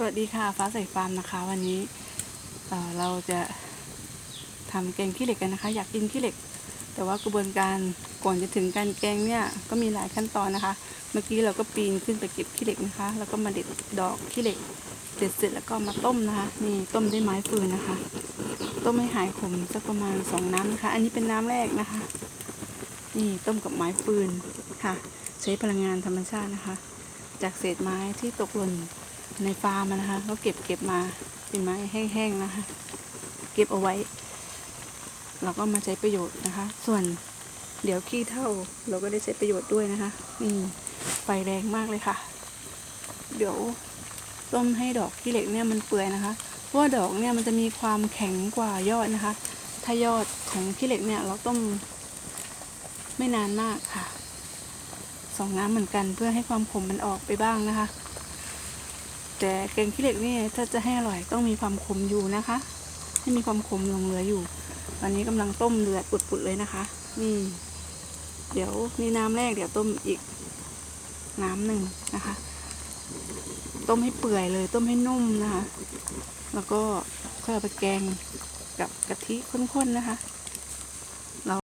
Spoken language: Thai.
สวัสดีค่ะฟ้าใสฟาร์มนะคะ วันนี้เเราจะทำแกงขี้เหล็กกันนะคะ อยากกินขี้เหล็ก แต่ว่ากระบวนการก่อนจะถึงการแกงเนี่ยก็มีหลายขั้นตอนนะคะ เมื่อกี้เราก็ปีนขึ้นไปเก็บขี้เหล็กนะคะ แล้วก็มาเด็ดดอกขี้เหล็กเด็ดเสร็จแล้วก็มาต้มนะคะนี่ต้มด้วยไม้ฟืนนะคะ ต้มให้หายขมสักประมาณสองน้ำนะคะ อันนี้เป็นน้ำแรกนะคะ นี่ต้มกับไม้ฟืนค่ะ ใช้พลังงานธรรมชาตินะคะ จากเศษไม้ที่ตกหล่น ในฟาร์มนะคะก็เก็บเก็บมาเป็นไม้แห้งๆนะคะ เก็บเอาไว้ เราก็มาใช้ประโยชน์นะคะ ส่วนเดี๋ยวขี้เท่าเราก็ได้ใช้ประโยชน์ด้วยนะคะนี่ไฟแรงมากเลยค่ะ เดี๋ยวต้มให้ดอกขี้เหล็กเนี่ยมันเปื่อยนะคะเพราะว่าดอกเนี่ยมันจะมีความแข็งกว่ายอดนะคะ ถ้ายอดของขี้เหล็กเนี่ยเราต้มไม่นานมากค่ะสองน้ำเหมือนกันเพื่อให้ความขมมันออกไปบ้างนะคะ แต่แกงขี้เหล็กนี่ถ้าจะให้อร่อยต้องมีความขมอยู่นะคะให้มีความขมหลงเหลืออยู่ ตอนนี้กำลังต้มเดือดปุดๆเลยนะคะนี่เดี๋ยวนี่น้ำแรกเดี๋ยวต้มอีกน้ำหนึ่งนะคะ ต้มให้เปื่อยเลย ต้มให้นุ่มนะคะ แล้วก็ค่อยเอาไปแกงกับกะทิข้นๆนะคะ